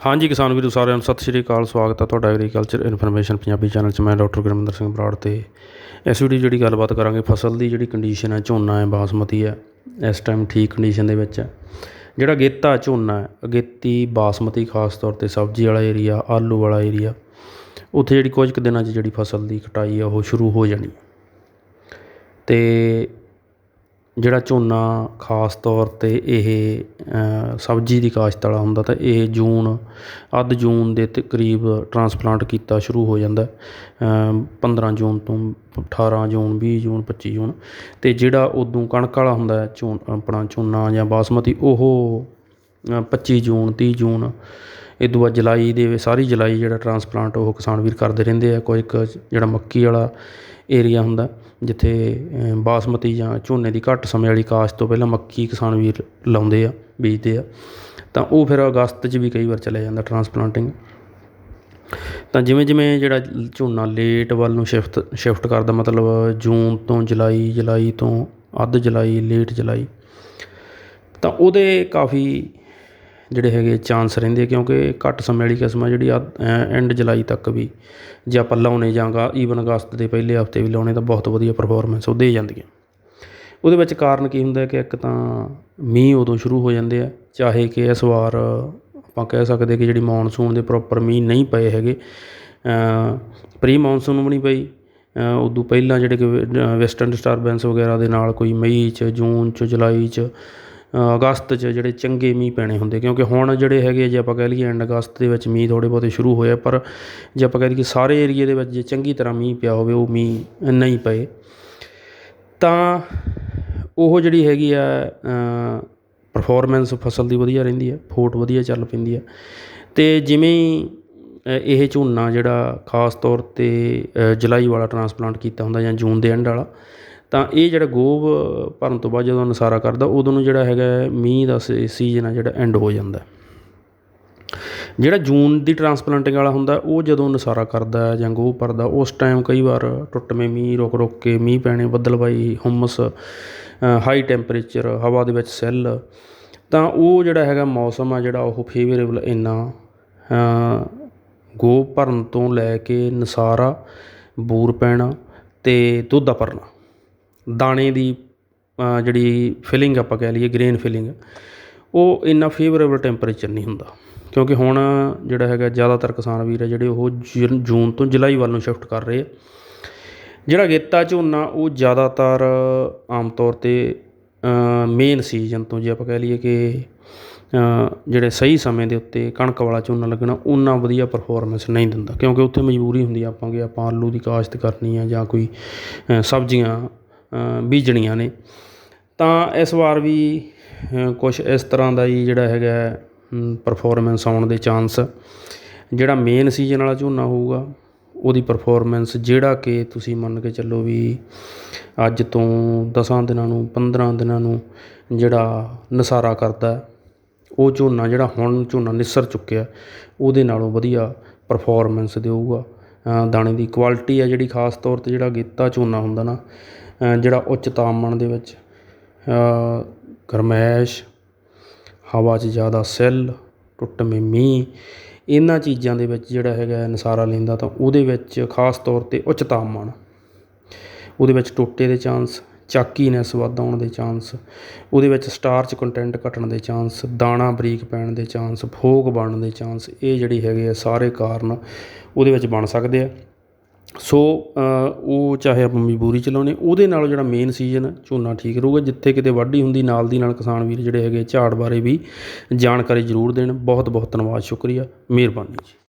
ਹਾਂਜੀ ਕਿਸਾਨ ਵੀਰੋ ਸਾਰਿਆਂ ਨੂੰ ਸਤਿ ਸ਼੍ਰੀ ਅਕਾਲ, ਸਵਾਗਤ ਹੈ ਤੁਹਾਡਾ ਐਗਰੀਕਲਚਰ ਇਨਫੋਰਮੇਸ਼ਨ ਪੰਜਾਬੀ ਚੈਨਲ 'ਚ। ਮੈਂ ਡਾਕਟਰ ਗੁਰਮਿੰਦਰ ਸਿੰਘ ਬਰਾੜ ਤੇ ਇਸ ਵੀਡੀਓ ਜਿਹੜੀ ਗੱਲਬਾਤ ਕਰਾਂਗੇ, ਫਸਲ ਦੀ ਜਿਹੜੀ ਕੰਡੀਸ਼ਨ ਹੈ, ਝੋਨਾ ਹੈ, ਬਾਸਮਤੀ ਹੈ, ਇਸ ਟਾਈਮ ਠੀਕ ਕੰਡੀਸ਼ਨ ਦੇ ਵਿੱਚ ਹੈ। ਜਿਹੜਾ ਅਗੇਤਾ ਝੋਨਾ ਹੈ, ਅਗੇਤੀ, ਬਾਸਮਤੀ ਖਾਸ ਤੌਰ ਤੇ ਸਬਜ਼ੀ ਵਾਲਾ ਏਰੀਆ ਆਲੂ ਵਾਲਾ ਏਰੀਆ ਉੱਥੇ ਜਿਹੜੀ ਕੁਝ ਕੁ ਦਿਨਾਂ 'ਚ ਜਿਹੜੀ ਫਸਲ ਦੀ ਕਟਾਈ ਆ, ਉਹ ਸ਼ੁਰੂ ਹੋ ਜਾਣੀ ਤੇ ਜਿਹੜਾ ਝੋਨਾ ਖਾਸ ਤੌਰ ਤੇ ਇਹ ਸਬਜ਼ੀ ਦੀ ਕਾਸ਼ਤ ਵਾਲਾ ਹੁੰਦਾ ਤਾਂ ਇਹ ਜੂਨ, ਅੱਧ ਜੂਨ ਦੇ ਤੇ ਕਰੀਬ ਟਰਾਂਸਪਲਾਂਟ ਕੀਤਾ ਸ਼ੁਰੂ ਹੋ ਜਾਂਦਾ ਪੰਦਰਾਂ ਜੂਨ ਤੋਂ 18 ਜੂਨ, ਵੀਹ ਜੂਨ 25 ਜੂਨ ਅਤੇ ਜਿਹੜਾ ਉਦੋਂ ਕਣਕ ਵਾਲਾ ਹੁੰਦਾ ਹੈ ਆਪਣਾ ਝੋਨਾ ਜਾਂ ਬਾਸਮਤੀ ਉਹ ਪੱਚੀ ਜੂਨ, ਤੀਹ ਜੂਨ ਇਹ ਤੋਂ ਬਾਅਦ ਜੁਲਾਈ ਦੇ ਸਾਰੀ ਜੁਲਾਈ ਜਿਹੜਾ ਟਰਾਂਸਪਲਾਂਟ ਉਹ ਕਿਸਾਨ ਵੀਰ ਕਰਦੇ ਰਹਿੰਦੇ ਆ, ਕੋਈ ਇੱਕ ਜਿਹੜਾ ਮੱਕੀ ਵਾਲਾ ਏਰੀਆ ਹੁੰਦਾ, ਜਿੱਥੇ ਬਾਸਮਤੀ ਜਾਂ ਝੋਨੇ ਦੀ ਘੱਟ ਸਮੇਂ ਵਾਲੀ ਕਾਸ਼ਤ ਤੋਂ ਪਹਿਲਾਂ ਮੱਕੀ ਕਿਸਾਨ ਵੀਰ ਲਾਉਂਦੇ ਆ, ਬੀਜਦੇ ਆ। ਤਾਂ ਉਹ ਫਿਰ ਅਗਸਤ 'ਚ ਵੀ ਕਈ ਵਾਰ ਚਲਿਆ ਜਾਂਦਾ ਟਰਾਂਸਪਲਾਂਟਿੰਗ ਤਾਂ ਜਿਵੇਂ ਜਿਵੇਂ ਜਿਹੜਾ ਝੋਨਾ ਲੇਟ ਵੱਲ ਨੂੰ ਸ਼ਿਫਟ ਸ਼ਿਫਟ ਕਰਦਾ, ਮਤਲਬ ਜੂਨ ਤੋਂ ਜੁਲਾਈ ਜੁਲਾਈ ਤੋਂ ਅੱਧ ਜੁਲਾਈ ਲੇਟ ਜੁਲਾਈ। ਤਾਂ ਉਹਦੇ ਕਾਫੀ ਜਿਹੜੇ ਹੈਗੇ ਚਾਂਸ ਰਹਿੰਦੇ ਕਿਉਂਕਿ ਘੱਟ ਸਮੇਂ ਵਾਲੀ ਕਿਸਮ ਆ ਜਿਹੜੀ ਐਂਡ ਜੁਲਾਈ ਤੱਕ ਵੀ ਜੇ ਆਪਾਂ ਲਾਉਣੇ ਜਾਂਗਾ ਈਵਨ ਅਗਸਤ ਦੇ ਪਹਿਲੇ ਹਫ਼ਤੇ ਵੀ ਲਾਉਣੇ ਤਾਂ ਬਹੁਤ ਵਧੀਆ ਪਰਫਾਰਮੈਂਸ ਉਹ ਦੇ ਜਾਂਦੀਆਂ। ਉਹਦੇ ਵਿੱਚ ਕਾਰਨ ਕੀ ਹੁੰਦਾ ਕਿ ਇੱਕ ਤਾਂ ਮੀਂਹ ਉਦੋਂ ਸ਼ੁਰੂ ਹੋ ਜਾਂਦੇ ਆ, ਚਾਹੇ ਕਿ ਇਸ ਵਾਰ ਆਪਾਂ ਕਹਿ ਸਕਦੇ ਕਿ ਜਿਹੜੀ ਮੌਨਸੂਨ ਦੇ ਪ੍ਰੋਪਰ ਮੀਂਹ ਨਹੀਂ ਪਏ ਹੈਗੇ ਪ੍ਰੀ ਮੌਨਸੂਨ ਵੀ ਨਹੀਂ ਪਈ ਉਦੋਂ ਪਹਿਲਾਂ ਜਿਹੜੇ ਕਿ ਵੈਸਟਰਨ ਡਿਸਟਰਬੈਂਸ ਵਗੈਰਾ ਦੇ ਨਾਲ ਕੋਈ ਮਈ 'ਚ, ਜੂਨ 'ਚ, ਜੁਲਾਈ 'ਚ ਅਗਸਤ 'ਚ ਜਿਹੜੇ ਚੰਗੇ ਮੀਂਹ ਪੈਣੇ ਹੁੰਦੇ ਕਿਉਂਕਿ ਹੁਣ ਜਿਹੜੇ ਹੈਗੇ ਜੇ ਆਪਾਂ ਕਹਿ ਲਈਏ ਐਂਡ ਅਗਸਤ ਦੇ ਵਿੱਚ ਮੀਂਹ ਥੋੜ੍ਹੇ ਬਹੁਤੇ ਸ਼ੁਰੂ ਹੋਏ ਆ, ਪਰ ਜੇ ਆਪਾਂ ਕਹਿ ਲਈਏ ਸਾਰੇ ਏਰੀਏ ਦੇ ਵਿੱਚ ਜੇ ਚੰਗੀ ਤਰ੍ਹਾਂ ਮੀਂਹ ਪਿਆ ਹੋਵੇ ਉਹ ਮੀਂਹ ਨਹੀਂ ਪਏ। ਤਾਂ ਉਹ ਜਿਹੜੀ ਹੈਗੀ ਆ ਪਰਫਾਰਮੈਂਸ ਫਸਲ ਦੀ ਵਧੀਆ ਰਹਿੰਦੀ ਹੈ ਫੋਟ ਵਧੀਆ ਚੱਲ ਪੈਂਦੀ ਹੈ ਅਤੇ ਜਿਵੇਂ ਇਹ ਝੋਨਾ ਜਿਹੜਾ ਖਾਸ ਤੌਰ ਤੇ ਜੁਲਾਈ ਵਾਲਾ ਟਰਾਂਸਪਲਾਂਟ ਕੀਤਾ ਹੁੰਦਾ ਜਾਂ ਜੂਨ ਦੇ ਐਂਡ ਵਾਲਾ ਤਾਂ ਇਹ ਜਿਹੜਾ ਗੋਭ ਭਰਨ ਤੋਂ ਬਾਅਦ ਜਦੋਂ ਨਸਾਰਾ ਕਰਦਾ ਉਦੋਂ ਨੂੰ ਜਿਹੜਾ ਹੈਗਾ ਮੀਂਹ ਦਾ ਸੀਜ਼ਨ ਆ ਜਿਹੜਾ ਐਂਡ ਹੋ ਜਾਂਦਾ ਜਿਹੜਾ ਜੂਨ ਦੀ ਟਰਾਂਸਪਲਾਂਟਿੰਗ ਵਾਲਾ ਹੁੰਦਾ ਉਹ ਜਦੋਂ ਨਸਾਰਾ ਕਰਦਾ ਜਾਂ ਗੋਹ ਭਰਦਾ ਉਸ ਟਾਈਮ ਕਈ ਵਾਰ ਟੁੱਟਵੇਂ ਮੀਂਹ ਰੁਕ ਰੁਕ ਕੇ ਮੀਂਹ ਪੈਣੇ ਬੱਦਲਬਾਈ ਹੁਮਸ ਹਾਈ ਟੈਂਪਰੇਚਰ ਹਵਾ ਦੇ ਵਿੱਚ ਸੈੱਲ ਤਾਂ ਉਹ ਜਿਹੜਾ ਹੈਗਾ ਮੌਸਮ ਆ ਜਿਹੜਾ ਉਹ ਫੇਵਰੇਬਲ ਇੰਨਾ ਅ, ਗੋਹ ਭਰਨ ਤੋਂ ਲੈ ਕੇ ਨਸਾਰਾ ਬੂਰ ਪੈਣਾ ਤੇ ਦੁੱਧ ਭਰਨਾ। ਦਾਣੇ ਦੀ ਜਿਹੜੀ ਫਿਲਿੰਗ ਆਪਾਂ ਕਹਿ ਲਈਏ ਗ੍ਰੇਨ ਫਿਲਿੰਗ ਉਹ ਇੰਨਾ ਫੇਵਰੇਬਲ ਟੈਂਪਰੇਚਰ ਨਹੀਂ ਹੁੰਦਾ। ਕਿਉਂਕਿ ਹੁਣ ਜਿਹੜਾ ਹੈਗਾ, ਜ਼ਿਆਦਾਤਰ ਕਿਸਾਨ ਵੀਰ ਹੈ ਜਿਹੜੇ ਉਹ ਜੂਨ- ਜੂਨ ਤੋਂ ਜੁਲਾਈ ਵੱਲ ਨੂੰ ਸ਼ਿਫਟ ਕਰ ਰਹੇ ਆ। ਜਿਹੜਾ ਗੇਤਾ ਝੋਨਾ, ਉਹ ਜ਼ਿਆਦਾਤਰ ਆਮ ਤੌਰ ਤੇ ਮੇਨ ਸੀਜ਼ਨ ਤੋਂ ਜੇ ਆਪਾਂ ਕਹਿ ਲਈਏ ਕਿ ਜਿਹੜੇ ਸਹੀ ਸਮੇਂ ਦੇ ਉੱਤੇ ਕਣਕ ਵਾਲਾ ਝੋਨਾ ਲੱਗਣਾ ਉਹਨਾਂ ਵਧੀਆ ਪਰਫਾਰਮੈਂਸ ਨਹੀਂ ਦਿੰਦਾ। ਕਿਉਂਕਿ ਉੱਥੇ ਮਜਬੂਰੀ ਹੁੰਦੀ ਆਪਾਂ ਕਿ ਆਪਾਂ ਆਲੂ ਦੀ ਕਾਸ਼ਤ ਕਰਨੀ ਆ ਜਾਂ ਕੋਈ ਸਬਜ਼ੀਆਂ ਬੀਜਣੀਆਂ ਨੇ। ਤਾਂ ਇਸ ਵਾਰ ਵੀ ਕੁਛ ਇਸ ਤਰ੍ਹਾਂ ਦਾ ਹੀ ਜਿਹੜਾ ਹੈਗਾ ਪਰਫੋਰਮੈਂਸ ਆਉਣ ਦੇ ਚਾਂਸ ਜਿਹੜਾ ਮੇਨ ਸੀਜ਼ਨ ਵਾਲਾ ਝੋਨਾ ਹੋਊਗਾ, ਉਹਦੀ ਪਰਫੋਰਮੈਂਸ ਜਿਹੜਾ ਕਿ ਤੁਸੀਂ ਮੰਨ ਕੇ ਚੱਲੋ ਵੀ ਅੱਜ ਤੋਂ 10 ਦਿਨਾਂ ਨੂੰ 15 ਦਿਨਾਂ ਨੂੰ ਜਿਹੜਾ ਨਸਾਰਾ ਕਰਦਾ ਉਹ ਝੋਨਾ ਜਿਹੜਾ ਹੁਣ ਝੋਨਾ ਨਿਸਰ ਚੁੱਕਿਆ, ਉਹਦੇ ਨਾਲੋਂ ਵਧੀਆ ਪਰਫੋਰਮੈਂਸ ਦੇਊਗਾ। ਦਾਣੇ ਦੀ ਕੁਆਲਿਟੀ ਹੈ ਜਿਹੜੀ ਖਾਸ ਤੌਰ ਤੇ ਜਿਹੜਾ ਗੇਤਾ ਝੋਨਾ ਹੁੰਦਾ ਨਾ ਜਿਹੜਾ ਉੱਚ ਤਾਪਮਾਨ ਦੇ ਵਿੱਚ ਗਰਮੈਸ਼, ਹਵਾ 'ਚ ਜ਼ਿਆਦਾ ਸੈੱਲ ਟੁੱਟਵੇਂ ਮੀਂਹ, ਇਹਨਾਂ ਚੀਜ਼ਾਂ ਦੇ ਵਿੱਚ ਜਿਹੜਾ ਹੈਗਾ ਨਸਾਰਾ ਲੈਂਦਾ ਤਾਂ ਉਹਦੇ ਵਿੱਚ ਖਾਸ ਤੌਰ ਤੇ ਉੱਚ ਤਾਪਮਾਨ, ਉਹਦੇ ਵਿੱਚ ਟੋਟੇ ਦੇ ਚਾਂਸ ਚਾਕੀਨੈਸ ਵੱਧ ਆਉਣ ਦੇ ਚਾਂਸ, ਉਹਦੇ ਵਿੱਚ ਸਟਾਰਚ ਕੰਟੈਂਟ ਘਟਣ ਦੇ ਚਾਂਸ, ਦਾਣਾ ਬਰੀਕ ਪੈਣ ਦੇ ਚਾਂਸ ਫੋਕ ਬਣਨ ਦੇ ਚਾਂਸ, ਇਹ ਜਿਹੜੇ ਹੈਗੇ ਆ ਸਾਰੇ ਕਾਰਨ ਉਹਦੇ ਵਿੱਚ ਬਣ ਸਕਦੇ ਆ। ਸੋ ਉਹ ਚਾਹੇ ਆਪਾਂ ਮਜਬੂਰੀ ਚ ਲਾਉਣੇ, ਉਹਦੇ ਨਾਲ ਜਿਹੜਾ ਮੇਨ ਸੀਜ਼ਨ ਝੋਨਾ ਠੀਕ ਰਹੂਗਾ। ਜਿੱਥੇ ਕਿਤੇ ਵਾਢੀ ਹੁੰਦੀ, ਨਾਲ ਦੀ ਨਾਲ ਕਿਸਾਨ ਵੀਰ ਜਿਹੜੇ ਹੈਗੇ ਝਾੜ ਬਾਰੇ ਵੀ ਜਾਣਕਾਰੀ ਜ਼ਰੂਰ ਦੇਣ। ਬਹੁਤ ਬਹੁਤ ਧੰਨਵਾਦ, ਸ਼ੁਕਰੀਆ। ਮਿਹਰਬਾਨੀ ਜੀ।